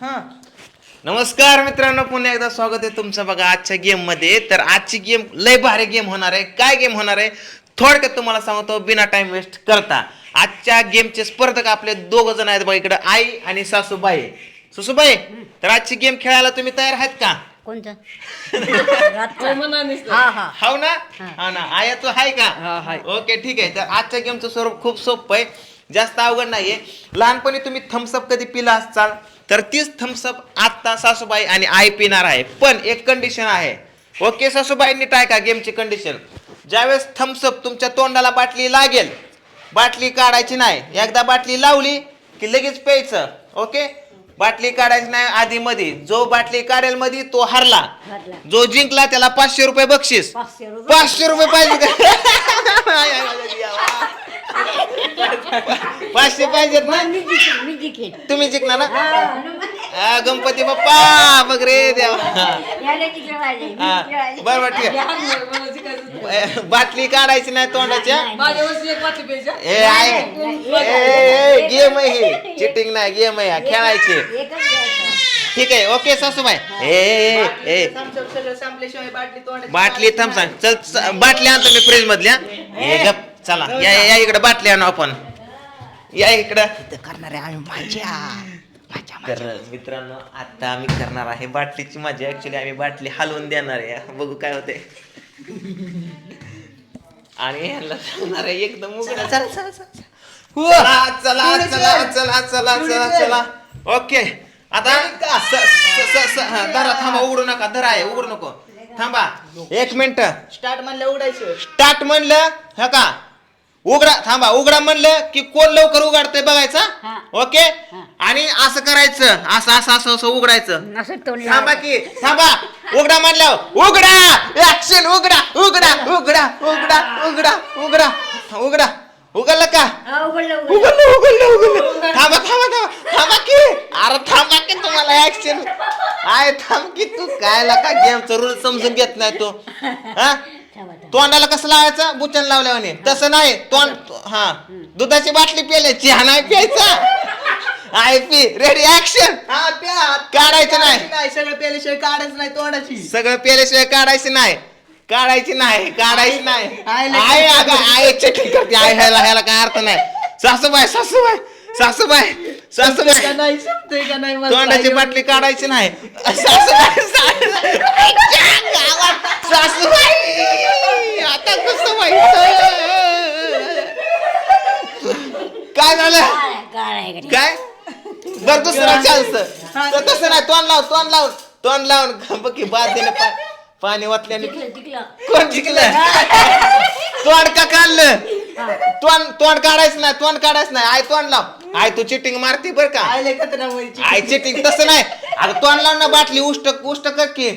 हा. नमस्कार मित्रांनो पुन्हा एकदा स्वागत आहे तुमचं बघा आजच्या गेममध्ये. तर आजची गेम लय भारी गेम होणार आहे. काय गेम होणार आहे? थोडक्यात तुम्हाला सांगतो बिना टाइम वेस्ट करता. आजच्या गेमचे स्पर्धक आपले दोघ जण आहेत बघा इकडे आई आणि सासूबाई. सासूबाई तर आजची गेम खेळायला तुम्ही तयार आहेत का? कोणतं हा हा. ना? हा. ना. आया तो आहे हा, का हाय. ओके ठीक आहे. तर आजच्या गेमचं स्वरूप खूप सोपं आहे. जास्त अवघड नाहीये. लहानपणी तुम्ही थम्सअप कधी पिला असाल तर तीच थम्सअप आता सासूबाई आणि आई पिणार आहे. पण एक कंडिशन आहे. ओके सासूबाईंनी टाय का गेमची कंडिशन ज्यावेळेस थम्सअप तुमच्या तोंडाला बाटली लागेल बाटली काढायची नाही. एकदा बाटली लावली की लगेच प्यायचं. ओके बाटली काढायची नाही आधी मध्ये जो बाटली काढेल मध्ये तो हरला. जो जिंकला त्याला पाचशे रुपये बक्षीस. पाचशे रुपये पाहिजे. पाचशे पाहिजेत ना? मी जिंकेन मी जिंकेन. तुम्ही जिंकणार ना? हा. हा, गणपती बाप्पा बघ रे देवा. याला जिंकलं पाहिजे मी हा, जिंकलं पाहिजे. बरं बरं ठीक आहे. बाटली काढायची नाही तोंडाच्या? माझ्या वर्षी एक वाटी प्यायच्या ए आहे. गेम आहे ही. चिटिंग नाही. गेम आहे हा, खेळायची. एकच घ्यायचं. ठीक आहे ओके सासूबाई. ए ए ए सगळं संपल्याशिवाय बाटली थांब सांग. चल च- बाटली आणतो मी फ्रीज मधल्या हे. गप. चला या या- इकडे बाटली आणू आपण. या इकडं. करणार आहे आम्ही माझ्या तर मित्रांनो आता आम्ही करणार आहे बाटलीची मजा. ऍक्च्युली आम्ही बाटली हलवून देणार आहे. बघू काय होते आणि ह्याला सांगणार आहे एकदम उघडा. चला चला चला. चला चला चला चला. चला चला ओके आता धरा थांबा उघडू नका धरा आहे उघडू नको. थांबा. एक मिनिट. स्टार्ट म्हणलं उडायचं स्टार्ट म्हणलं हा का? उघडा थांबा उघडा म्हणलं की कोण लवकर उघडतंय. बघायचं? ओके. आणि असं करायचं असं असं असं असं उघडायचं. असं तोंड थांबा. की थांबा. उघडा म्हणलं उघडा! ऍक्शन उघडा उघडा उघडा उघडा उघडा उघडा उघडा. उघडलं का? हा, उघडलं, उघडलं. उघडलं उघडलं उघडलं. थांबा थांबा थांबा थांबा की. अरे थांबा की तुम्हाला ऍक्शन आय थांब की तू काय लका गेमचा रूल समजून घेत नाही तू. हा. तोंडाला कसं लावायचं? बुचन लावल्याने तसं नाही. तोंड हा. दुधाची बाटली प्यायची हा नाही प्यायचा. I P. रेडी ऍक्शन हा प्या. काढायचं नाही. नाही. सगळं प्याल्याशिवाय काढायच नाही तोंडाची. सगळं प्यायल्याशिवाय काढायची नाही. काढायची नाही. काढायची नाही. आई चिडचिड अगं आय चिठ्ठी करते. आय ह्याला ह्याला काय अर्थ नाही. सासूबाई सासूबाई सासूबाई. सासूबाई नाही का तोंडाची बाटली काढायची नाही. गावात सासूबाई आता कसं व्हायचं? काय झालं? काय- बर दुसरा चान्स तर तसं नाही तोंड लाव तोंड लावून तोंड लावून बघ की बाद दिलं पाणी जिंकलं. कोण जिंकलं? तोंड का काढलं? तोंड तोंड काढायचं नाही तोंड काढायचं नाही. आय तोंड लाव. आय तू चिटिंग मारती बर का? आय चिटिंग तसं नाही. अगं तोंड लावून ना बाटली उष्ट उष्ट कर की.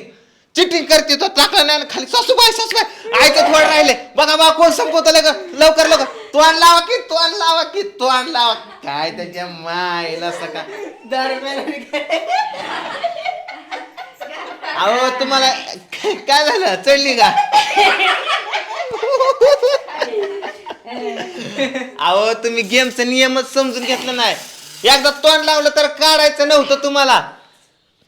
चिटिंग करते तो टाकलं नाही ना खाली सासूबाई सासूबाई. आयचं थोडं राहिले. बघा बघा कोण संपवत लवकर लवकर. तोंड लावा की तोंड लावा की तोंड लावा. काय त्याच्या मायला सका? अहो तुम्हाला काय झालं? चढली का? अहो तुम्ही गेमचा नियमच समजून घेतला नाही. एकदा तोंड लावलं तर काढायचं नव्हतं तुम्हाला.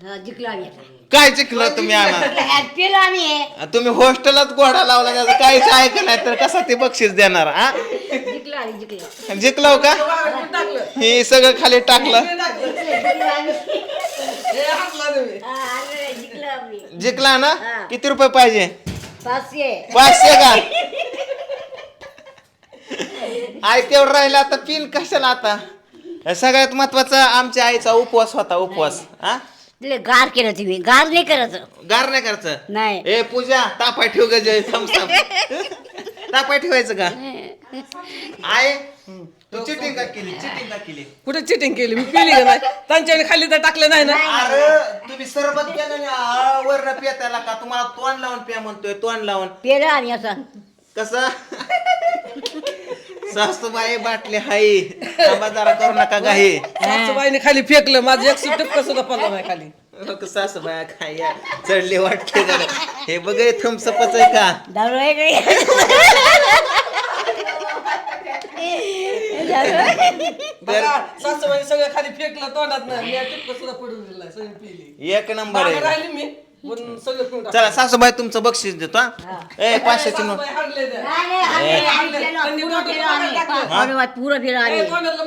हा, जिंकलो आम्ही आता. काय तुम्ही आम्हाला? जिंकलो, पिलो आम्ही. तुम्ही हॉस्टेलच घोडा लावला त्याचं काहीच ऐक नाही तर कसा ते बक्षीस देणार हा जिंकलो आम्ही जिंकलो. जिंकलो का? हे सगळं खाली टाकलं. जिंकलो आम्ही. हे हाकला तुम्ही हा, आम्ही जिंकलो आम्ही. जिंकला ना? हा. किती रुपये पाहिजे? पाचशे. पाचशे का? आई तेवढं राहिलं आता पिन कशाला आता? सगळ्यात महत्त्वाचा आमच्या आईचा उपवास होता उपवास हा? गार केलं तुम्ही. गार नाही करत. गार नाही करायचं नाही. ए पूजा तापाय ठेव ग जय तापाय ठेवायचं का? आय तू चिटिंग का केली? चिटिंग का केली? कुठे चिटिंग केली? मी पिली का नाही त्यांच्याने खाली तर टाकलं नाही ना. अरे तुम्ही सरबत केलं ना वर पियाला का? तुम्हाला तोंड लावून पिया म्हणतोय तोंड लावून. पेलं आम्ही असं. कसं? सासूबाई बाटली हाई. थांबा जरा करू नका काही सासूबाईने खाली फेकलं माझं एक सुटक सुद्धा पडलं नाही खाली. लोक सासूबाया काय या चढले वाटते जरा. हे बघ थम्सअपच आहे का? दारू वेगळी बघा, सासूबाई सगळं खाली फेकलं तोंडात ना मी टिपकं सुद्धा पडून दिला सगळी पिली. एक नंबर आहे. राहिली मी. सगळं पिऊन. चला सासूबाई तुमचं बक्षीस देतो हा ए पाचशेची नोट सासूबाई हाडले त्या. नाही, नाही, पुरं ए, आम्ही. तोंडातलं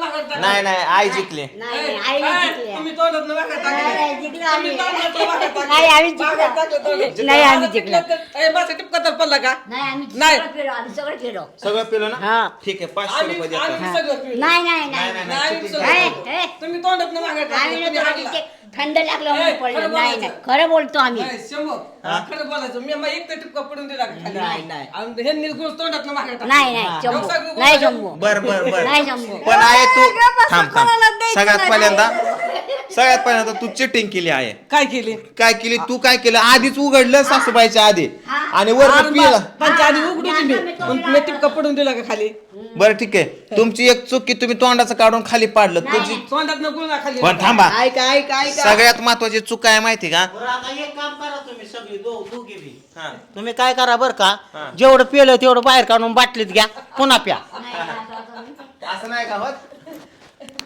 आई जिंकले नाही, ए, आईने जिंकले. तुम्ही तोंडातनं मागं टाकलं. नाही, नाही, जिंकलो आम्ही. तुम्ही तोंडातनं मागं टाकलं. नाही, आम्ही जिंकलो. मागं टाकलं तोंडात. नाही, आम्ही आता जिंकलो. टिपकं तर- ए, माझं टिपकं तर पडला का नाही, आम्ही नाही. सगळं फिरलो, आम्ही सगळं फिरलो. सगळं पिलो ना हा. ठीक आहे पाचशे आम्ही रुपये देतो आम्ही. सगळं पिलं. नाही, नाही, नाही, नाही. नाही, आम्ही सगळं ए, पिलं. ए. तुम्ही तोंडातनं मागं टाकलं. आम्ही तुम्ही नव्हतो, हाडला. आम्ही ते थंड लागलं म्हणून ए, पडलं. खरं नाही बोलायचं. नाही खरं बोलतो आम्ही. नाही, शंभर. खरं बोलायचं. मी मग एक तर टिपका पडून दिला का खाली. नाही, नाही. आणि गुळ तोंडात. नाही नाही गुळ नाही. शंभू. बर बर बर. नाही शंभू. पण आहे तू थांब थांब. सगळ्यात पहिल्यांदा सगळ्यात पहिल्यांदा तू चिटिंग केली आहे. काय केली? काय केली? तू काय केलं? आधीच उघडलं सासूबाईच्या आधी. आणि वर पिला पंचा आधी उघडून मी पण मी टिपका पडून दिला का खाली? बरं ठीक आहे. तुमची एक चूक की तुम्ही तोंडाचं काढून खाली पाडलं. तुझी तोंडात गुळ ना खाली. पण थांबा. ऐक ऐक ऐक. सगळ्यात महत्वाची चूक काय माहिती का? बरं, आता एक काम करा तुम्ही सगळी दो दोघी बी. हा. तुम्ही काय करा बरं का. जेवढं पिलं तेवढं बाहेर काढून बाटलीत घ्या. पुन्हा प्या. असं नाही का होत?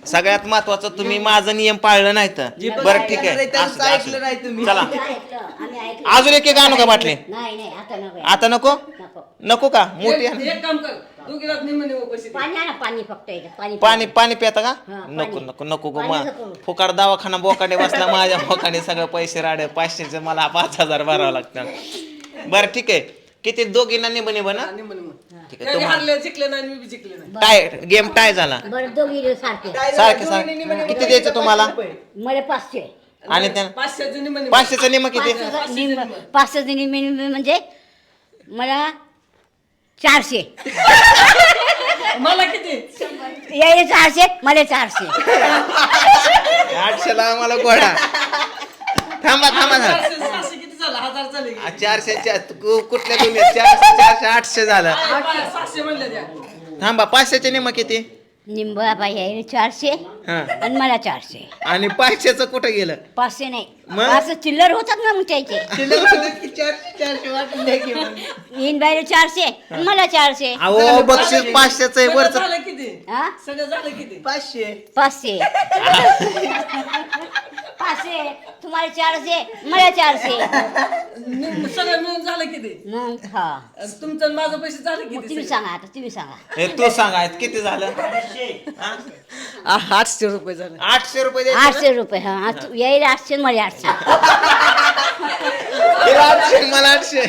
सगळ्यात महत्वाचं तुम्ही माझं नियम पाळलं नाही तर. बरं ठीक आहे. असू दे, असू दे. चला. आम्ही ऐकलं अजून एक एक आणू का बाटली? नाही नाही आता नको आता नको? नको. नको का? मोठी एक आण. एक काम कर. पाणी आणा पाणी फक्त याच्यात पाणी पाणी पाणी पिता का? हा, नको पाणी. नको नको गो पाणी मा नको. फुकाड दवाखाना बोकाडे बसला माझ्या बोकाडे सगळं पैसे राडे पाचशेचे मला पाच हजार भरावं लागतं. बरं ठीक आहे. किती दोघींना निब निब ना? निम्म निम्म. ठीक आहे त्यांनी तुम्हाला हारले जिंकले नाही मी बी जिंकले नाही. टाय गेम टाय झाला? बरं दोघी सारखे. सारखे सारखे. किती द्यायचं तुम्हाला? मला पाचशे. आणि त्या पाचशेचे निम्म निम्म. पाचशेचं निम किती? पाचशेचं निम्म पाचशेचं निम्मे निम्मे म्हणजे मला चारशे. मला किती? यायला चारशे मला चारशे. आठशेला आम्हाला गोडा थांबा थांबा थांबा चारशे सहाशे किती झालं हजार झाले की? आ, चारशे चा- कु- कुठल्या दोन्ही चारशे चारशे आठशे झालं. आ, पा- सहाशे म्हणले त्या. थांबा पाचशेचे निम किती? चारशे. हा. आणि मला चारशे. आणि पाचशेचं कुठं गेलं? पाचशे नाही. मग? पाचशे चिल्लर होतात ना मग. त्याचे इन बाईला चारशे. आणि मला चारशे. अहो बक्षीस पाचशेचं आहे सगळं वरच झालं किती? हा? सगळं झालं किती? पाचशे. पाचशे. पाचशे तुम्हाला चारशे मला चारशे. सगळं मिळून झालं किती? मग हा. तुमचं आणि माझं पैसे झालं मग किती तुम्ही सांगा आता तुम्ही सांगा. हे तू सांगा आहेत किती झालं? हा? आ, आठशे रुपये झाले. आठशे रुपये द्यायचे? आठशे रुपये हा आठ- यायला आठशे आणि मला आठशे. तिला आठशे मला आठशे.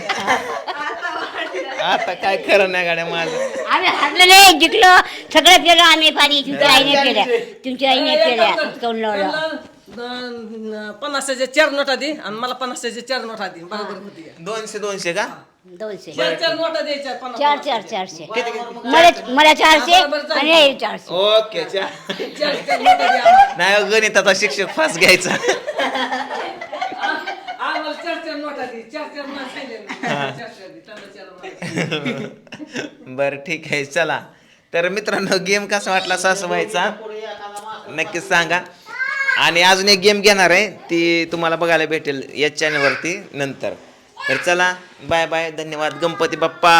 आता काय खरं नाही गाड्या माझं. आम्ही हरलो नाही जिंकलो. सगळं केलं आम्ही पाणी तुमच्या आईने केल्या तुमच्या आईने केल्या तोंड लावलं. पन्नासाच्या चार नोटा दे आणि मला पन्नासाच्या चार नोटा दे. बरोबर होती? दोनशे दोनशे का? दोनशे. चार चार नोटा द्यायच्या पन्नास चार चार चारशे. मला मला चारशे आणि यायला चारशे. ओके चा- चार चार नोटा द्या आम्हाला. नाही हो, गणिताचा शिक्षक फास घ्यायचा. आम्हाला चार चार नोटा दे. चार चार नोटा सांगितले ना. चार चार दे. त्यांना चार नोटा. बर ठीक आहे चला. तर मित्रांनो गेम कसा वाटला सासूबाईचा? नक्कीच सांगा. आणि अजून एक गेम घेणार आहे. ती तुम्हाला बघायला भेटेल या चॅनलवरती नंतर. तर चला बाय बाय धन्यवाद. गणपती बाप्पा.